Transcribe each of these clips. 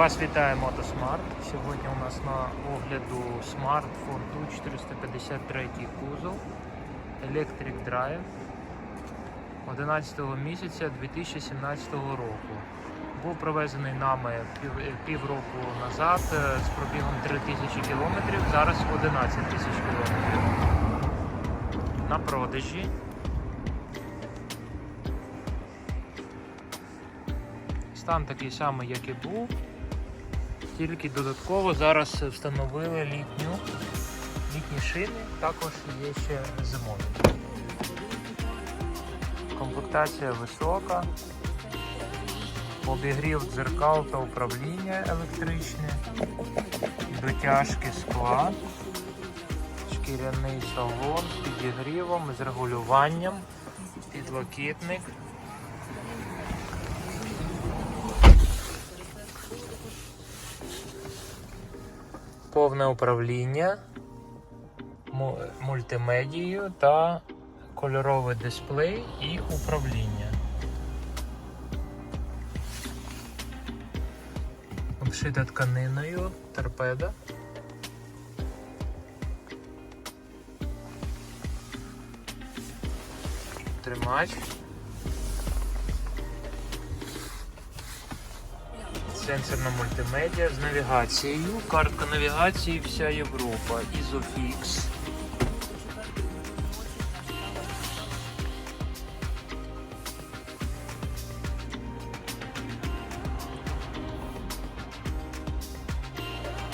Вас вітає Мотосмарт. Сьогодні у нас на огляду Smart Fortwo 453 кузов Electric Drive 11 місяця 2017 року. Був привезений нами пів, півроку назад е, з пробігом 3000 км, зараз 11 тисяч км. На продажі. Стан такий самий, як і був. Тільки додатково зараз встановили літню, літні шини, також є ще зимові. Комплектація висока, обігрів дзеркал та управління електричне, дотяжки скла, шкіряний салон з підігрівом, з регулюванням, підлокітник. Повне управління му- мультимедією та кольоровий дисплей і управління. Обшита тканиною торпеда. Тримач. Сенсорна мультимедіа з навігацією. Картка навігації вся Європа. Isofix.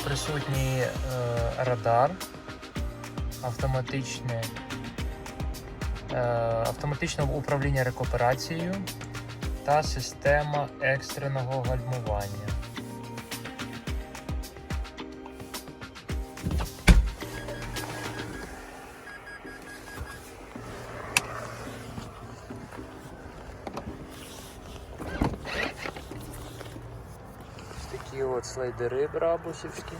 Присутній е, радар, автоматичне, е, автоматичне управління рекуперацією та система екстреного гальмування. Ось такі от слайдери брабусівські.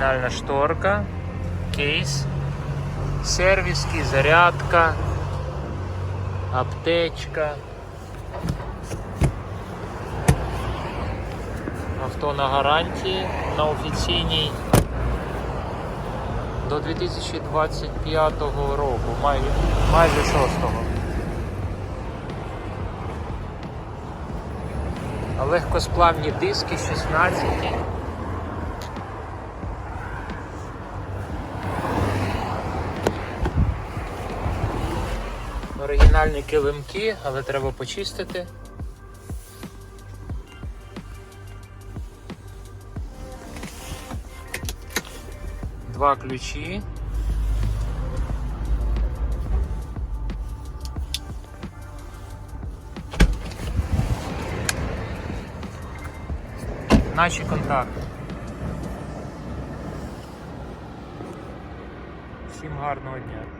Оригінальна шторка, кейс, сервіски, зарядка, аптечка. Авто на гарантії на офіційній до 2025 року, майже, майже 6-го. Легкосплавні диски 16. Оригінальні килимки, але треба почистити. Два ключі. Наші контакти. Всім гарного дня.